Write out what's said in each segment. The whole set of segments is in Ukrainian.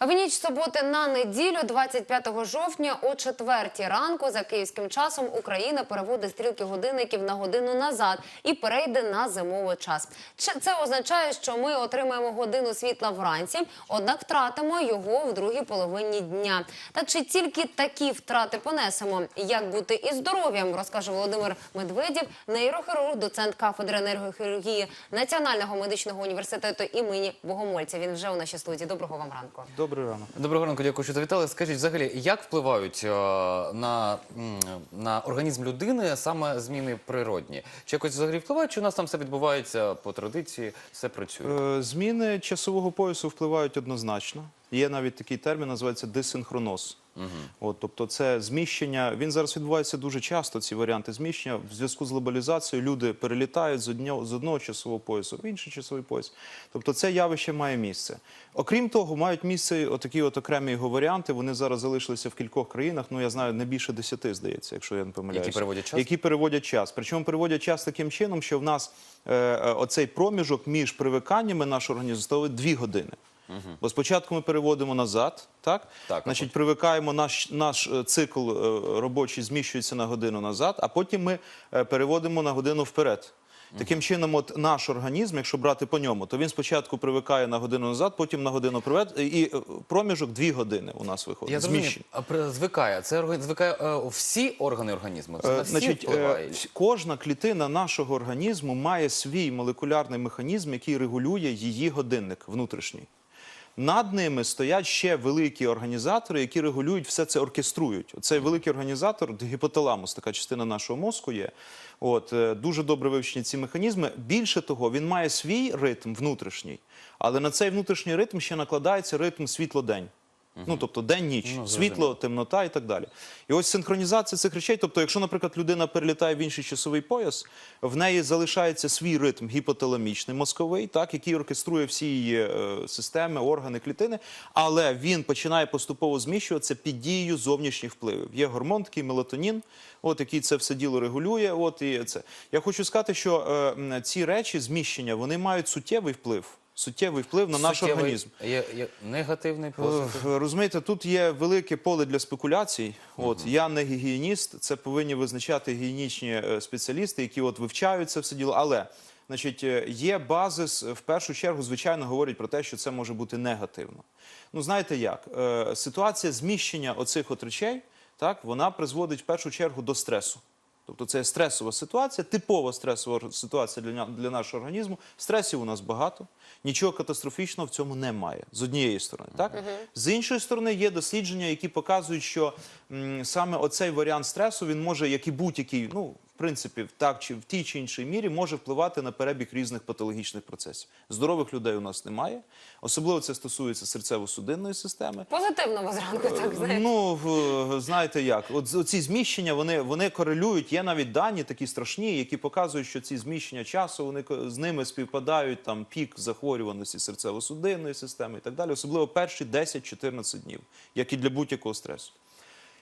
В ніч суботи на неділю, 25 жовтня, о 4 ранку за київським часом Україна переводить стрілки годинників на годину назад і перейде на зимовий час. Це означає, що ми отримаємо годину світла вранці, однак втратимо його в другій половині дня. Та чи тільки такі втрати понесемо? Як бути із здоров'ям, розкаже Володимир Медведєв, нейрохірург, доцент кафедри енергохірургії Національного медичного університету імені Богомольця. Він вже у нашій студії. Доброго вам ранку. Добрий ранок. Доброго ранку, дякую, що завітали. Скажіть, взагалі, як впливають е, на, м, на організм людини саме зміни природні? Чи якось взагалі впливають, чи у нас там все відбувається по традиції, все працює? Е, Зміни часового поясу впливають однозначно. Є навіть такий термін, називається дисинхроноз. От, тобто, це зміщення. Він зараз відбувається дуже часто. Ці варіанти зміщення в зв'язку з глобалізацією. Люди перелітають з одного, з одного часового поясу в інший часовий пояс. Тобто, це явище має місце. Окрім того, мають місце отакі от окремі його варіанти. Вони зараз залишилися в кількох країнах. Ну я знаю, не більше десяти, здається, якщо я не помиляюся. Які переводять час? Які переводять час. Причому переводять час таким чином, що в нас е, е, оцей проміжок між привиканнями нашого організму становить дві години. Бо спочатку ми переводимо назад, так? Так, Значить, привикаємо, наш, наш е, цикл е, робочий зміщується на годину назад, а потім ми е, переводимо на годину вперед. Таким чином, от наш організм, якщо брати по ньому, то він спочатку привикає на годину назад, потім на годину вперед, і проміжок дві години у нас виходить. Я зрозумів, зміщення. а при- звикає. Це орган- звикає всі органи організму. Це на всі Значить, впливає. кожна клітина нашого організму має свій молекулярний механізм, який регулює її годинник внутрішній. Над ними стоять ще великі організатори, які регулюють все це оркеструють. Цей великий організатор, гіпоталамус, така частина нашого мозку є. От е, дуже добре вивчені ці механізми. Більше того, він має свій ритм внутрішній, але на цей внутрішній ритм ще накладається ритм світло-день. Ну, тобто день-ніч, зрозуміло. світло, темнота і так далі. І ось синхронізація цих речей. Тобто, якщо, наприклад, людина перелітає в інший часовий пояс, в неї залишається свій ритм гіпоталамічний мозковий, так, який оркеструє всі її е, системи, органи, клітини, але він починає поступово зміщуватися під дією зовнішніх впливів. Є гормон такий мелатонін, от який це все діло регулює. От і це. Я хочу сказати, що е, ці речі зміщення вони мають суттєвий вплив. Суттєвий вплив на наш Суттєвий- організм. Є, є негативний. Е, Розумієте, тут є велике поле для спекуляцій. От я не гігієніст, це повинні визначати гігієнічні е, спеціалісти, які от вивчають це все діло. Але значить, е, є базис, в першу чергу, звичайно, говорять про те, що це може бути негативно. Ну, знаєте як? Ситуація зміщення оцих от речей, так, вона призводить в першу чергу до стресу. Тобто це стресова ситуація, типова стресова ситуація для, для нашого організму. Стресів у нас багато, нічого катастрофічного в цьому немає з однієї сторони. Так? З іншої сторони, є дослідження, які показують, що м, саме оцей варіант стресу він може, як і будь-який, ну, в принципі, так чи в тій чи іншій мірі, може впливати на перебіг різних патологічних процесів. Здорових людей у нас немає. Особливо це стосується серцево-судинної системи. Позитивно ви зранку так знаєте. Ну, знаєте як, от ці зміщення вони, вони корелюють. Є навіть дані такі страшні, які показують, що ці зміщення часу вони з ними співпадають там пік захворюваності серцево-судинної системи і так далі, особливо перші 10-14 днів, як і для будь-якого стресу.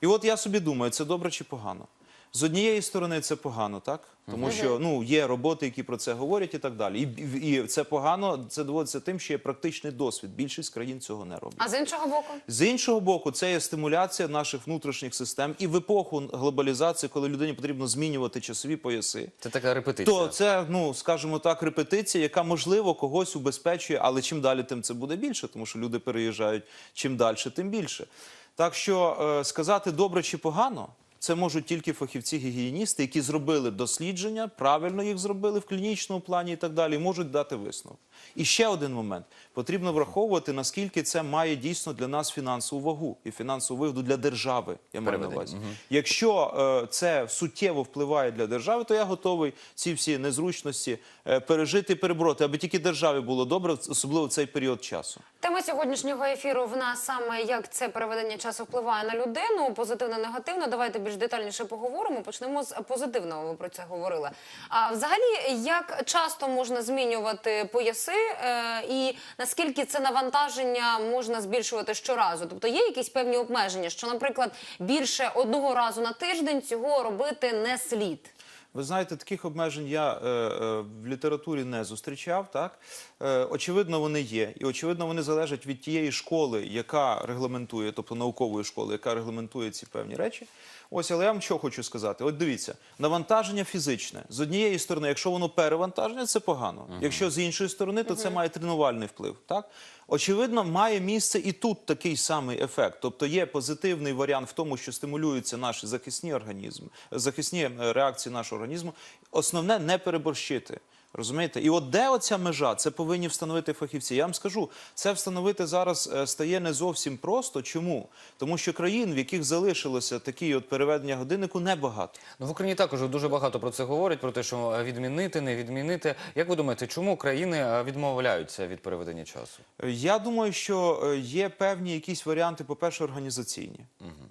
І от я собі думаю, це добре чи погано. З однієї сторони, це погано, так? Тому що ну, є роботи, які про це говорять і так далі. І, і це погано, це доводиться тим, що є практичний досвід. Більшість країн цього не робить. А з іншого боку, З іншого боку, це є стимуляція наших внутрішніх систем і в епоху глобалізації, коли людині потрібно змінювати часові пояси. Це така репетиція. То це, ну скажімо так, репетиція, яка можливо когось убезпечує, але чим далі, тим це буде більше, тому що люди переїжджають чим далі, тим більше. Так що е, сказати добре чи погано. Це можуть тільки фахівці-гігієністи, які зробили дослідження, правильно їх зробили в клінічному плані і так далі, можуть дати висновок. І ще один момент: потрібно враховувати, наскільки це має дійсно для нас фінансову вагу і фінансову вигоду для держави. Я маю на увазі. Якщо е, це суттєво впливає для держави, то я готовий ці всі незручності е, пережити і перебороти, аби тільки державі було добре, особливо в цей період часу. тема сьогоднішнього ефіру в нас саме як це переведення часу впливає на людину, позитивно, негативно. Давайте більш детальніше поговоримо. Почнемо з позитивного. Ви про це говорили. А взагалі, як часто можна змінювати пояси, е, і наскільки це навантаження можна збільшувати щоразу? Тобто є якісь певні обмеження, що, наприклад, більше одного разу на тиждень цього робити не слід. Ви знаєте, таких обмежень я е, е, в літературі не зустрічав. Так е, очевидно, вони є, і очевидно, вони залежать від тієї школи, яка регламентує, тобто наукової школи, яка регламентує ці певні речі. Ось, але я вам що хочу сказати: от дивіться, навантаження фізичне з однієї сторони, якщо воно перевантаження, це погано. Якщо з іншої сторони, то це має тренувальний вплив. Так очевидно, має місце і тут такий самий ефект. Тобто є позитивний варіант в тому, що стимулюються наші захисні організми, захисні е, реакції нашого організму. Основне не переборщити. Розумієте? І от де оця межа, це повинні встановити фахівці. Я вам скажу, це встановити зараз е, стає не зовсім просто. Чому? Тому що країн, в яких залишилося такі от переведення годиннику, небагато. Ну, в Україні також дуже багато про це говорять, про те, що е, відмінити, не відмінити. Як ви думаєте, чому країни е, відмовляються від переведення часу? Я думаю, що є певні якісь варіанти, по-перше, організаційні.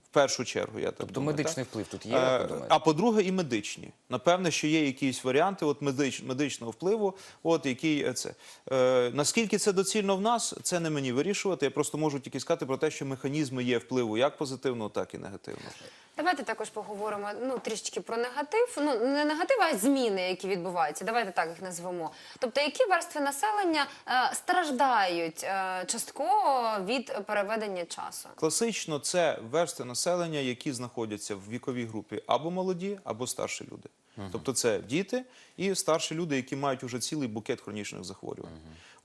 В першу чергу, я так Тобто думаю. медичний так? вплив тут є, як ви думаєте? А по-друге, і медичні. Напевне, що є якісь варіанти от медич, медичного впливу, от який е, це. Е, наскільки це доцільно в нас, це не мені вирішувати. Я просто можу тільки сказати про те, що механізми є впливу як позитивного, так і негативного. Давайте також поговоримо ну трішечки про негатив. Ну не негатив, а зміни, які відбуваються. Давайте так їх назвемо. Тобто, які верстви населення е, страждають е, частково від переведення часу? Класично це версти населення, які знаходяться в віковій групі або молоді, або старші люди. Тобто це діти і старші люди, які мають уже цілий букет хронічних захворювань.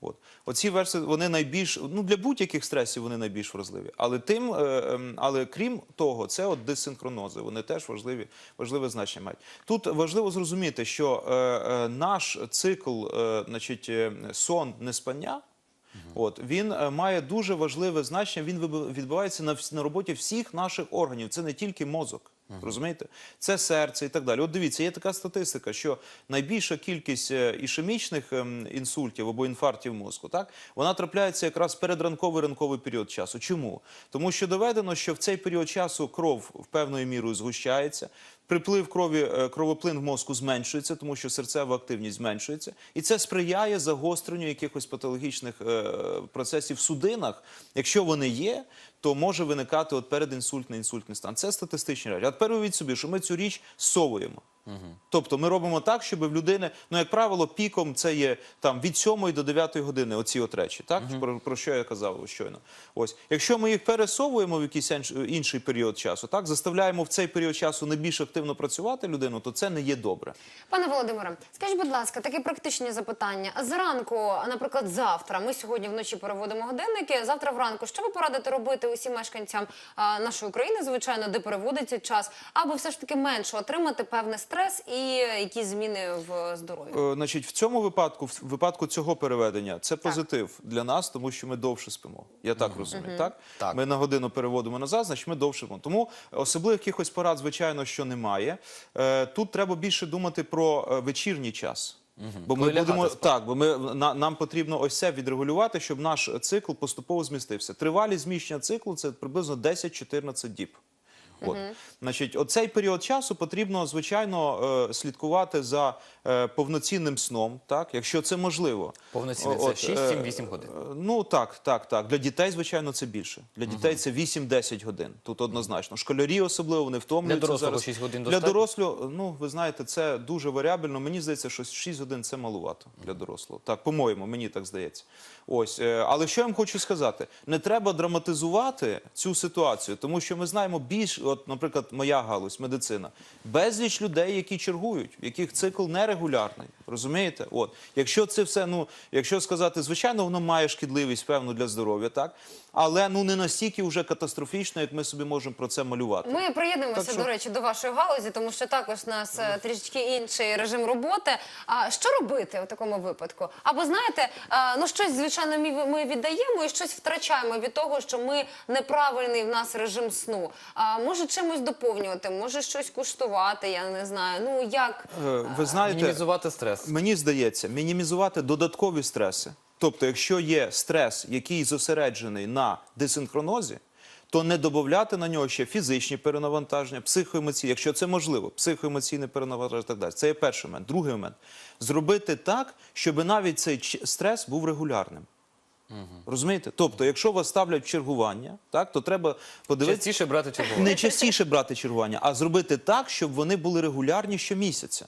От оці версти вони найбільш ну для будь-яких стресів вони найбільш вразливі. Але тим, е, ем, але крім того, це от дисинхронози. Вони теж важливі, важливе значення мають. Тут важливо зрозуміти, що е, е, наш цикл, значить, сон неспання. От він е, має дуже важливе значення. Він відбувається на, на роботі всіх наших органів. Це не тільки мозок. Розумієте, це серце і так далі. От дивіться, є така статистика, що найбільша кількість е, ішемічних ем, інсультів або інфарктів мозку, так вона трапляється якраз передранковий ранковий період часу. Чому? Тому що доведено, що в цей період часу кров в певною мірою згущається. Приплив крові, е, кровоплин в мозку зменшується, тому що серцева активність зменшується, і це сприяє загостренню якихось патологічних е, процесів в судинах. Якщо вони є, то може виникати от передінсультний інсультний стан. Це статистичні речі. А тепер уявіть собі, що ми цю річ совуємо. Тобто ми робимо так, щоб в людини, ну як правило, піком це є там від 7 до 9 години. Оці от речі, так про, про що я казав щойно. Ось, якщо ми їх пересовуємо в якийсь інший період часу, так заставляємо в цей період часу не більш активно працювати людину, то це не є добре. Пане Володимире, скажіть, будь ласка, таке практичне запитання. Зранку, наприклад, завтра, ми сьогодні вночі переводимо годинники. Завтра вранку, що ви порадите робити усім мешканцям а, нашої країни, звичайно, де переводиться час, аби все ж таки менше отримати певний стрес і якісь зміни в здоров'ї? Е, Значить, в цьому випадку, в випадку цього переведення, це позитив для нас, тому що ми довше спимо. Я так розумію. Так? Так. ми на годину переводимо назад, значить ми довше спимо. Тому особливих якихось порад, звичайно, що немає. Е, Тут треба більше думати про е, вечірній час. Бо ми Коли будемо спати. так, бо ми на, нам потрібно ось це відрегулювати, щоб наш цикл поступово змістився. Тривалість зміщення циклу це приблизно 10-14 діб. От. Значить, оцей період часу потрібно, звичайно, е, слідкувати за е, повноцінним сном, так, якщо це можливо. Повноцінний це От, 6, е, 7, 8 годин. Ну так, так, так. Для дітей, звичайно, це більше. Для дітей це 8-10 годин. Тут однозначно. Школярі особливо вони втомлюються. Для дорослого зараз. 6 годин Для достатньо? дорослого, ну ви знаєте, це дуже варіабельно. Мені здається, що 6 годин це малувато для дорослого. Так, по-моєму, мені так здається. Ось, але що я вам хочу сказати? Не треба драматизувати цю ситуацію, тому що ми знаємо більш, от, наприклад, моя галузь, медицина, безліч людей, які чергують, в яких цикл нерегулярний. Розумієте? От, якщо це все, ну якщо сказати, звичайно, воно має шкідливість певну для здоров'я, так, але ну не настільки вже катастрофічно, як ми собі можемо про це малювати. Ми приєднуємося, Так що- до речі, до вашої галузі, тому що також у нас е, трішечки інший режим роботи. А що робити у такому випадку? Або знаєте, е, ну щось звичайно ми, ми віддаємо і щось втрачаємо від того, що ми неправильний в нас режим сну. А може чимось доповнювати, може щось куштувати, я не знаю. Ну як Е, Ви знаєте, Мінімізувати стрес. Мені здається, мінімізувати додаткові стреси. Тобто, якщо є стрес, який зосереджений на десинхронозі, то не додати на нього ще фізичні перенавантаження, психоемоційні, якщо це можливо, психоемоційне перенавантаження і так далі. Це є перший момент. Другий момент зробити так, щоб навіть цей стрес був регулярним. Розумієте? Тобто, якщо вас ставлять в чергування, так то треба подивитися. Частіше брати чергування. Не частіше брати чергування, а зробити так, щоб вони були регулярні щомісяця.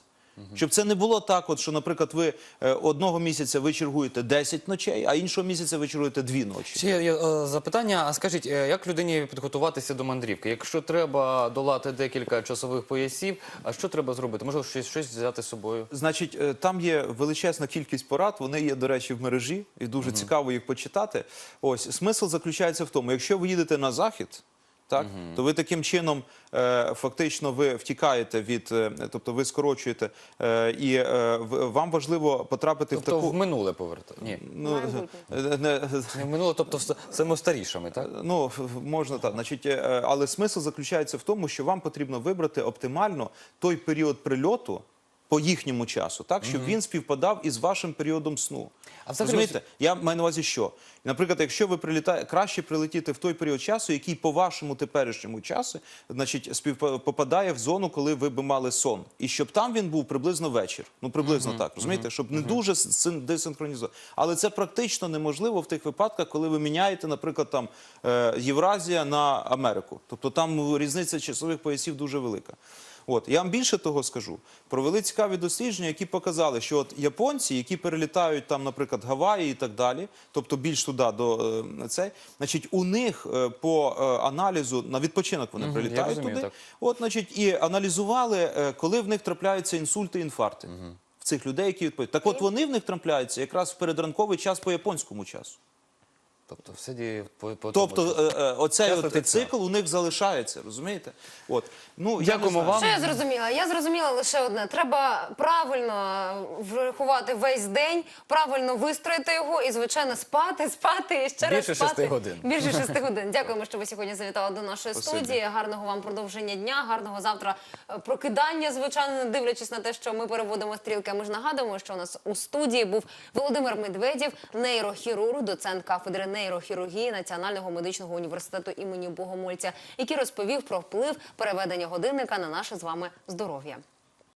Щоб це не було так, от, що, наприклад, ви е, одного місяця ви чергуєте 10 ночей, а іншого місяця ви чергуєте 2 ночі. Ще є е, запитання. А скажіть, е, як людині підготуватися до мандрівки? Якщо треба долати декілька часових поясів, а що треба зробити? Можливо, щось, щось взяти з собою? Значить, е, там є величезна кількість порад. Вони є, до речі, в мережі, і дуже цікаво їх почитати. Ось смисл заключається в тому, якщо ви їдете на захід. Так, то ви таким чином е, фактично ви втікаєте від, е, тобто ви скорочуєте, е, і е, в- вам важливо потрапити Тобто в таку в минуле повертати? Ні. ну, не, Не в минуле, тобто в самим старішими, так? Ну, можна так. Значить, е, але смисл заключається в тому, що вам потрібно вибрати оптимально той період прильоту по їхньому часу, так, щоб він співпадав із вашим періодом сну. А Розумієте? Я маю на увазі, що, наприклад, якщо ви прилітаєте, краще прилетіти в той період часу, який по вашому теперішньому часу, значить, співпа- попадає в зону, коли ви би мали сон. І щоб там він був приблизно вечір. Ну, приблизно так, розумієте? Щоб не дуже син- десинхронізовано. Але це практично неможливо в тих випадках, коли ви міняєте, наприклад, там е, Євразія на Америку. Тобто там різниця часових поясів дуже велика. От я вам більше того скажу. Провели цікаві дослідження, які показали, що от японці, які перелітають там, наприклад, Гаваї і так далі, тобто більш туди до е, цей, значить, у них е, по е, аналізу на відпочинок вони Мгм, я прилітають розумію, туди. так. От, значить, і аналізували, е, коли в них трапляються інсульти, інфаркти. В цих людей, які відповідають. Так от вони в них трапляються якраз в передранковий час по японському часу. Тобто все діє по, по Тобто е, е, оцей от цикл у них залишається, розумієте? От. Ну, Дякуємо вам. Що я зрозуміла? Я зрозуміла лише одне: треба правильно врахувати весь день, правильно вистроїти його і, звичайно, спати, спати і ще раз Більше шести годин. Більше шести годин. Дякуємо, що ви сьогодні завітали до нашої студії. Гарного вам продовження дня, гарного завтра е, прокидання. Звичайно, не дивлячись на те, що ми переводимо стрілки. Ми ж нагадуємо, що у нас у студії був Володимир Медведєв, нейрохірург, доцент кафедри нейрохірургії Національного медичного університету імені Богомольця, який розповів про вплив переведення годинника на наше з вами здоров'я.